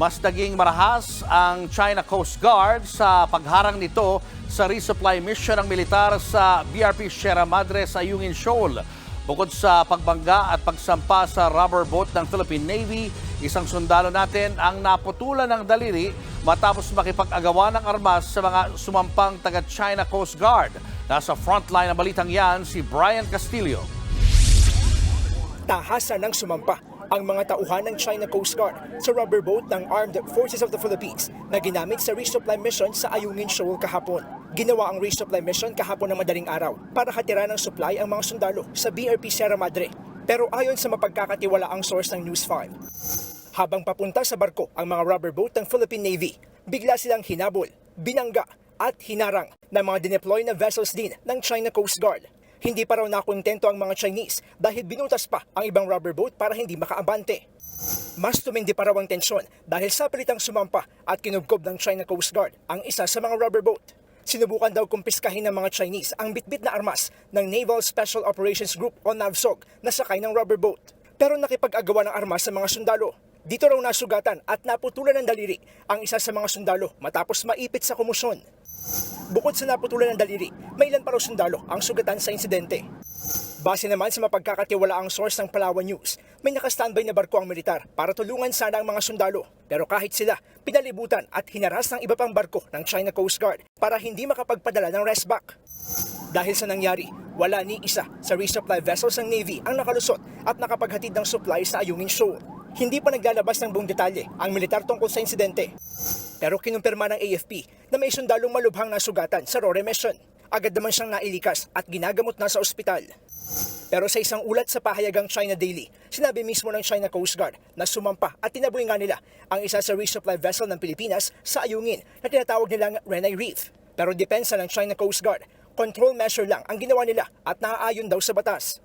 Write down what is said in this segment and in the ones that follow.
Mas naging marahas ang China Coast Guard sa pagharang nito sa resupply mission ng militar sa BRP Sierra Madre sa Ayungin Shoal. Bukod sa pagbangga at pagsampa sa rubber boat ng Philippine Navy, isang sundalo natin ang naputulan ng daliri matapos makipag-agawa ng armas sa mga sumampang taga-China Coast Guard. Nasa frontline ng balitang yan si Brian Castillo. tahasan ng sumampa ang mga tauhan ng China Coast Guard sa rubber boat ng Armed Forces of the Philippines na ginamit sa resupply mission sa Ayungin Shoal kahapon. Ginawa ang resupply mission kahapon ng madaling araw para hatira ng supply ang mga sundalo sa BRP Sierra Madre. Pero ayon sa mapagkakatiwalaang source ng News 5, habang papunta sa barko ang mga rubber boat ng Philippine Navy, bigla silang hinabol, binangga at hinarang ng mga dineploy na vessels din ng China Coast Guard. Hindi pa raw nakontento ang mga Chinese dahil binutas pa ang ibang rubber boat para hindi makaabante. Mas tumindi pa raw ang tensyon dahil sa pilitang sumampa at kinubkob ng China Coast Guard ang isa sa mga rubber boat. Sinubukan daw kumpiskahin ng mga Chinese ang bitbit na armas ng Naval Special Operations Group o NAVSOG na sakay ng rubber boat. Pero nakipag-agawa ng armas sa mga sundalo. Dito raw nasugatan at naputulan ng daliri ang isa sa mga sundalo matapos maipit sa kumusyon. Bukod sa naputulan ng daliri, may ilan pa sundalo ang sugatan sa insidente. Base naman sa mapagkakatiwalaang source ng Palawan News, may nakastandby na barko ang militar para tulungan sana ang mga sundalo. Pero kahit sila, pinalibutan at hinaras ng iba pang barko ng China Coast Guard para hindi makapagpadala ng resback. Dahil sa nangyari, wala ni isa sa resupply vessels ng Navy ang nakalusot at nakapaghatid ng supply sa Ayungin Shoal. Hindi pa naglalabas ng buong detalye ang militar tungkol sa insidente. Pero kinumpirma ng AFP na may sundalong malubhang nasugatan sa Rore Mission. Agad naman siyang nailikas at ginagamot na sa ospital. Pero sa isang ulat sa pahayagang China Daily, sinabi mismo ng China Coast Guard na sumampa at tinaboy nga nila ang isa sa resupply vessel ng Pilipinas sa Ayungin na tinatawag nilang Renai Reef. Pero depensa ng China Coast Guard, control measure lang ang ginawa nila at naaayon daw sa batas.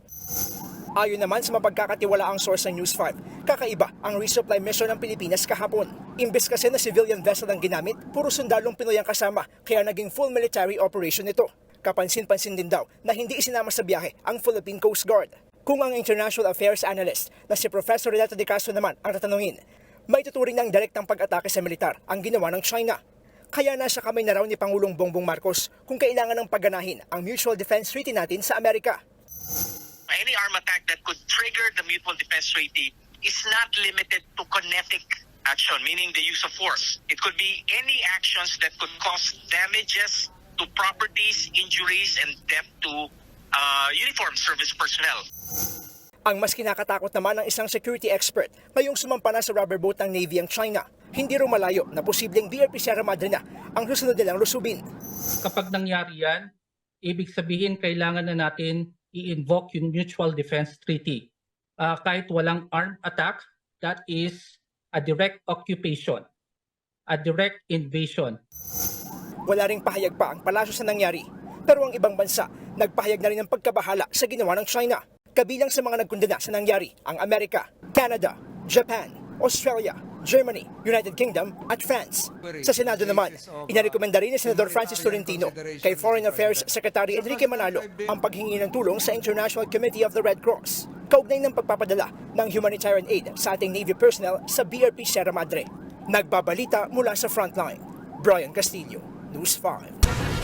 Ayon naman sa mapagkakatiwalaang source ng News 5, kakaiba ang resupply mission ng Pilipinas kahapon. Imbes kasi na civilian vessel ang ginamit, puro sundalong Pinoy ang kasama, kaya naging full military operation ito. Kapansin-pansin din daw na hindi isinama sa biyahe ang Philippine Coast Guard. Kung ang International Affairs Analyst na si Professor Renato De Castro naman ang tatanungin, may tuturing ng direktang pag-atake sa militar ang ginawa ng China. Kaya nasa kamay na raw ni Pangulong Bongbong Marcos kung kailangan ng pagganahin ang Mutual Defense Treaty natin sa Amerika. Any arm attack that could trigger the mutual defense treaty is not limited to kinetic action, meaning the use of force. It could be any actions that could cause damages to properties, injuries, and death to uh, uniformed service personnel. Ang mas kinakatakot naman ng isang security expert ngayong sumampa na sa rubber boat ng Navy ang China. Hindi rin malayo na posibleng BRP Sierra Madre na ang susunod nilang lusubin. kapag nangyari yan, ibig sabihin kailangan na natin i-invoke yung Mutual Defense Treaty. Ah, kahit walang armed attack, that is a direct occupation, a direct invasion. Wala ring pahayag pa ang palasyo sa nangyari. Pero ang ibang bansa, nagpahayag na rin ng pagkabahala sa ginawa ng China. Kabilang sa mga nagkundena sa nangyari, ang Amerika, Canada, Japan, Australia, Germany, United Kingdom at France. Sa Senado naman, inarekomenda rin ni Senador Francis Tolentino kay Foreign Affairs Secretary Enrique Manalo ang paghingi ng tulong sa International Committee of the Red Cross kaugnay ng pagpapadala ng humanitarian aid sa ating Navy personnel sa BRP Sierra Madre. Nagbabalita mula sa frontline, Brian Castillo, News 5.